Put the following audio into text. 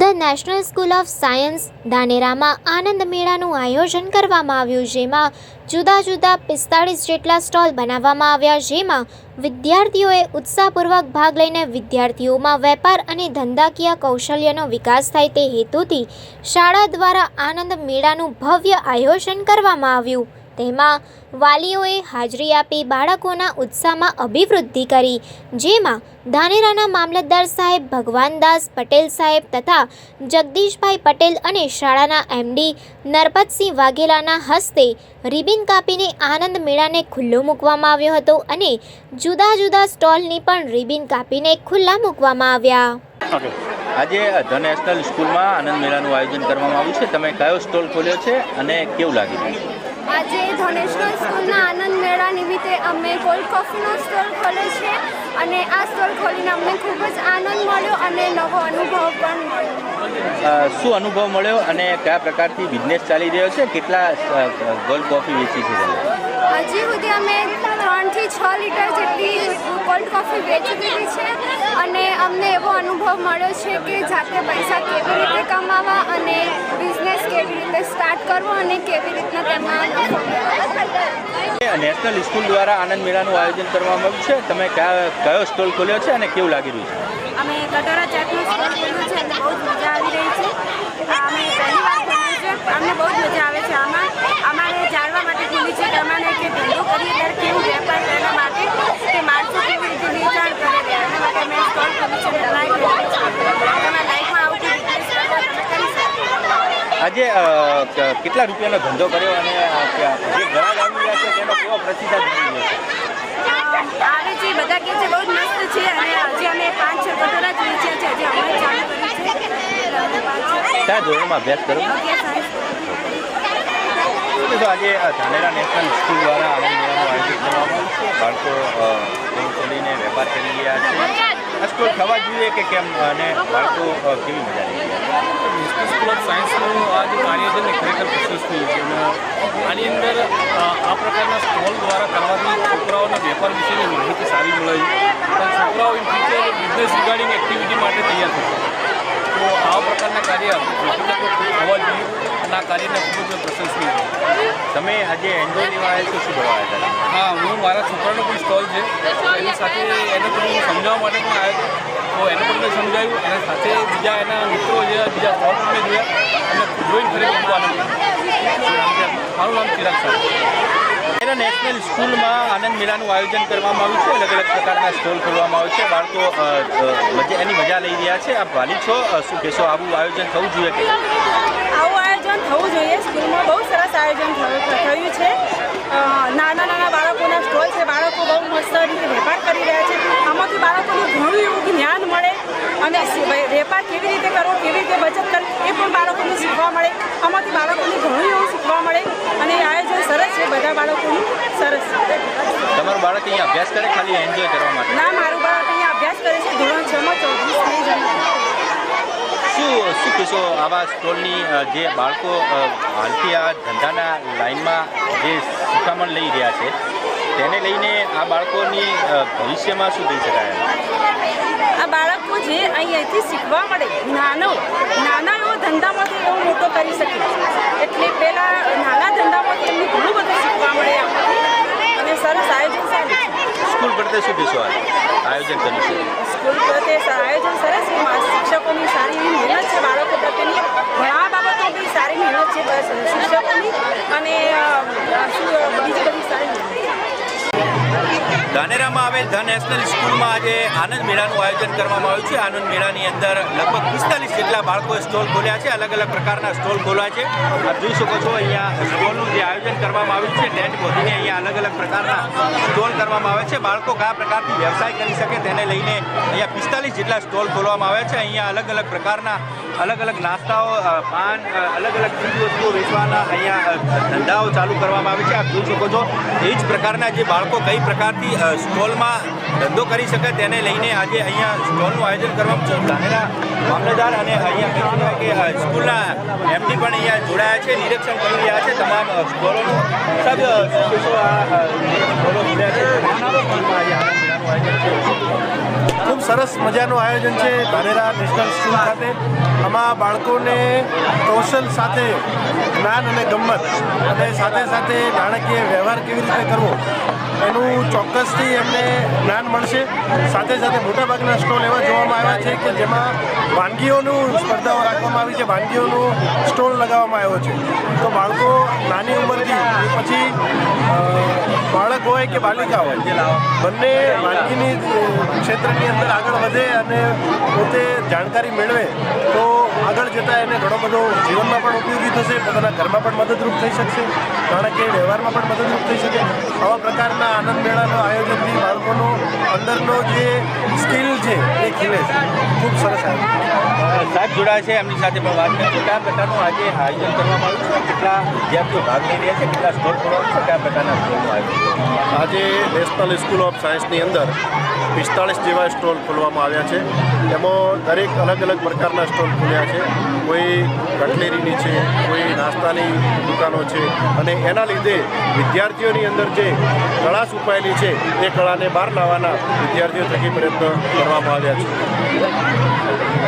The national school of science ધાનેરામાં આનંદ મેળાનું આયોજન કરવામાં આવ્યું, જેમાં જુદા જુદા પિસ્તાળીસ જેટલા સ્ટોલ બનાવવામાં આવ્યા, જેમાં વિદ્યાર્થીઓએ ઉત્સાહપૂર્વક ભાગ લઈને વિદ્યાર્થીઓમાં વેપાર અને ધંધાકીય કૌશલ્યનો વિકાસ થાય તે હેતુથી શાળા દ્વારા આનંદ મેળાનું ભવ્ય આયોજન કરવામાં આવ્યું. તેમાં વાલીઓએ હાજરી આપી બાળકોના ઉત્સાહમાં અભિવૃદ્ધિ કરી જેમાં ધાનેરાના મામલતદાર સાહેબ ભગવાનદાસ પટેલ સાહેબ તથા જગદીશભાઈ પટેલ અને શાળાના એમડી નરપતસિંહ વાઘેલાના હસ્તે રિબિન કાપીને આનંદ મેળાને ખુલ્લો મૂકવામાં આવ્યો હતો અને જુદા જુદા સ્ટોલની પણ રિબિન કાપીને ખુલ્લા મૂકવામાં આવ્યા. આજે ધ નેશનલ સ્કૂલમાં આનંદ મેળાનું આયોજન કરવામાં આવ્યું છે. તમે કયો સ્ટોલ ખોલ્યો છે અને કેવું લાગી રહ્યું છે? આજે ધનેશ્વર સ્કૂલના આનંદ મેળા નિમિત્તે અમે કોલ્ડ કોફીનો સ્ટોલ ખોલ્યો છે અને આ સ્ટોલ ખોલીને અમને ખૂબ જ આનંદ મળ્યો અને નવો અનુભવ પણ મળ્યો. શું અનુભવ મળ્યો અને કયા પ્રકારથી બિઝનેસ ચાલી રહ્યો છે? કેટલા ગોલ્ડ કોફી વેચી છે હજી સુધી અમે ત્રણથી છ લીટર જેટલી કોલ્ડ કોફી વેચી દીધી છે અને અમને એવો અનુભવ મળ્યો છે કે જાતે પૈસા કેવી રીતે કમાવા અને બિઝનેસ કેવી રીતે સ્ટાર્ટ કરવો અને કેવી રીતના તેમાં નેશનલ સ્કૂલ દ્વારા આનંદ મેળાનું આયોજન કરવામાં આવ્યું છે. તમે કયા કયો સ્ટોલ ખોલ્યો છે અને કેવું લાગી રહ્યું છે? અમે કટોરા ચાટનો સ્ટોલ ખોલ્યો છે અને બહુ મજા આવી રહી છે. અમે પહેલી વાર ખોલ્યું છે. અમને બહુ જ મજા આવે છે આમાં અમારે જાણવા માટે ખુલ્લી છે કે અમારે કે ધંધો કરીએ ત્યારે કેવું વેપાર તેના માટે કે માણસો કેવી રીતે વેચાણ કરે છે એના માટે અમે સ્ટોલ ખોલ્યું છે અને ટ્રાય કરી છે તમે લાઈફમાં આવું કોઈ બિઝનેસ કરો તમે કરી શકો આજે કેટલા રૂપિયાનો ધંધો કર્યો અને જે ગ્રાહક આવી રહ્યા છે તેનો કેવો પ્રતિસાદ મળી રહ્યો છે? આવે છે બધા કહે છે બહુ જ મસ્ત છે અને હજી અમે પાંચ છ કટોરા જ વેચ્યા છે હજી હમણાં ચાલુ કરી છે. એટલે અમે પાંચ છ કયા ધોરણમાં અભ્યાસ કરો? તો આજે ધાનેરા નેશનલ સ્કૂલ દ્વારા આનંદ મેળાનું આયોજન કરવામાં આવ્યું છે? બાળકો ખોલીને વેપાર કરી રહ્યા છે. આ સ્ટોલ થવા જોઈએ કે કેમ? અને બાળકો કેવી મજા રહી છે? સ્કૂલ ઓફ સાયન્સનું આ જે કાર્ય ખરેખર પ્રશંસનીય છે. આની અંદર આ પ્રકારના સ્ટોલ દ્વારા કરવાથી છોકરાઓને વેપાર વિશેની માહિતી સારી મળે. છે છોકરાઓ in future business regarding activity માટે તૈયાર થશે. આવા કાર્ય હોવા જોઈએ અને આ કાર્યને ખૂબ જ પ્રશંસનીય તમે આજે એન્જોય લેવા આવ્યા છો શું કરવા આવ્યા હા હું મારા છોકરાનો પણ સ્ટોલ છે. એની સાથે એને થોડું સમજાવવા માટે પણ આવ્યો તો એને પણ મેં સમજાવ્યું. એના સાથે બીજા એના મિત્રો જે બીજા સ્ટોલ પણ મેં જોયા. અને જોઈને ખરેખર મારું નામ ચિરાગ શાહ ધાનેરા નેશનલ સ્કૂલમાં આનંદ મેળાનું આયોજન કરવામાં આવ્યું છે. અલગ અલગ પ્રકારના સ્ટોલ ખોલવામાં આવે છે. બાળકો એની મજા લઈ રહ્યા છે. આપ વાલી છો? શું કહેશો? આવું આયોજન થવું જોઈએ આવું આયોજન થવું જોઈએ. સ્કૂલમાં બહુ સરસ આયોજન થયું છે નાના નાના બાળકોના સ્ટોલ છે. બાળકો બહુ મસ્ત રીતે વેપાર કરી રહ્યા છે. આમાંથી બાળકોને ઘણું એવું જ્ઞાન મળે અને વેપાર કેવી રીતે કરવો, કેવી રીતે બચત કરવી, એ પણ બાળકોને શીખવા મળે. આમાંથી બાળકોને ઘણું એવું શીખવા મળે અને એ આયોજન સરસ છે બધા બાળકોનું સરસ. તમારું બાળક અહીંયા અભ્યાસ કરે ખાલી એન્જોય કરવા માટે? ના મારું બાળક અહીંયા અભ્યાસ કરે છે ધોરણ છમાં ચોત્રીસ થઈ જશે શું શું કહેશો આવા સ્ટોલની જે બાળકો હાલથી આ ધંધાના લાઈનમાં જે શિખામણ લઈ રહ્યા છે તેને લઈને આ બાળકોની ભવિષ્યમાં શું થઈ શકાય? આ બાળકો જે અહીંયાથી શીખવા મળે નાનો નાના ધંધામાંથી એવો મોટો કરી શકીએ એટલે પહેલા નાના ધંધામાંથી એમને ઘણું બધું શીખવા મળે અને સરસ આયોજન સારું સ્કૂલ પ્રત્યે શું કહેશો આયોજન કર્યું છે સ્કૂલ પ્રત્યે આયોજન સરસ શિક્ષકોની સારી એવી મહેનત છે. બાળકો પ્રત્યેની ઘણા બાબતો બી સારી મહેનત છે. શિક્ષકોની. અને બીજી ધાનેરામાં આવેલ ધ નેશનલ સ્કૂલમાં આજે આનંદ મેળાનું આયોજન કરવામાં આવ્યું છે. આનંદ મેળાની અંદર લગભગ પિસ્તાલીસ જેટલા બાળકોએ સ્ટોલ ખોલ્યા છે. અલગ અલગ પ્રકારના સ્ટોલ ખોલ્યા છે. આપ જોઈ શકો છો, અહીંયા સ્ટોલનું જે આયોજન કરવામાં આવ્યું છે, ટેન્ટ બોધીને અહીંયા અલગ અલગ પ્રકારના સ્ટોલ કરવામાં આવે છે. બાળકો કયા પ્રકારથી વ્યવસાય કરી શકે તેને લઈને અહીંયા પિસ્તાલીસ જેટલા સ્ટોલ ખોલવામાં આવ્યા છે. અહીંયા અલગ અલગ પ્રકારના અલગ અલગ નાસ્તાઓ પાન અલગ અલગ ચીજ વસ્તુઓ વેચવાના અહીંયા ધંધાઓ ચાલુ કરવામાં આવે છે. આપ જોઈ શકો છો એ જ પ્રકારના જે બાળકો કઈ પ્રકારથી સ્ટોલમાં ધંધો કરી શકે તેને લઈને આજે અહીંયા સ્ટોલનું આયોજન કરવામાં ધાનેરા મામલતદાર અને અહીંયા કે સ્કૂલના એમડી પણ અહીંયા જોડાયા છે નિરીક્ષણ કરી રહ્યા છે તમામ સ્ટોલોનું. સાહેબ અ, શું આ અ, જે સ્ટોલો ખુલ્યા છે? મેળાનું છે. સરસ મજાનું આયોજન છે ધાનેરા નેશનલ સ્કૂલ ખાતે. આમાં બાળકોને કૌશલ સાથે જ્ઞાન અને ગમ્મત અને સાથે સાથે નાણાકીય વ્યવહાર કેવી રીતે કરવો એનું ચોક્કસથી એમને જ્ઞાન મળશે. સાથે સાથે મોટાભાગના સ્ટોલ એવા જોવામાં આવ્યા છે કે જેમાં વાનગીઓનું સ્પર્ધાઓ રાખવામાં આવી છે, વાનગીઓનું સ્ટોલ લગાવવામાં આવ્યો છે. તો બાળકો નાની ઉંમરથી, પછી બાળક હોય કે બાલિકા હોય, બંને વાનગીની ક્ષેત્રની અંદર આગળ વધે અને પોતે જાણકારી મેળવે, તો આગળ જતાં એને ઘણો બધો જીવનમાં પણ ઉપયોગી થશે, પોતાના ઘરમાં પણ મદદરૂપ થઈ શકશે, નાણાકીય વ્યવહારમાં પણ મદદરૂપ થઈ શકે, આવા પ્રકારના આનંદ મેળાનો આયોજનથી બાળકોનો અંદરનો જે સ્કિલ છે એ ખીલે છે. ખૂબ સરસ સાહેબ જોડાય છે એમની સાથે પણ વાત કરીશું કયા પ્રકારનું આજે આયોજન કરવામાં આવ્યું છે. કેટલા વિદ્યાર્થીઓ ભાગ લઈ રહ્યા છે? કેટલા સ્કોર ખોલવાનું છે કયા પ્રકારના સ્ટોલનું આયોજન આજે નેશનલ સ્કૂલ ઓફ સાયન્સની અંદર પિસ્તાળીસ જેવા સ્ટોલ ખોલવામાં આવ્યા છે. એમાં દરેક અલગ અલગ પ્રકારના સ્ટોલ ખોલ્યા છે. કોઈ કટલેરીની છે કોઈ નાસ્તાની દુકાનો છે. અને એના લીધે વિદ્યાર્થીઓની અંદર જે કળા છુપાયેલી છે. એ કળાને બહાર લાવવાના વિદ્યાર્થીઓ થકી પ્રયત્ન કરવામાં આવ્યા છે.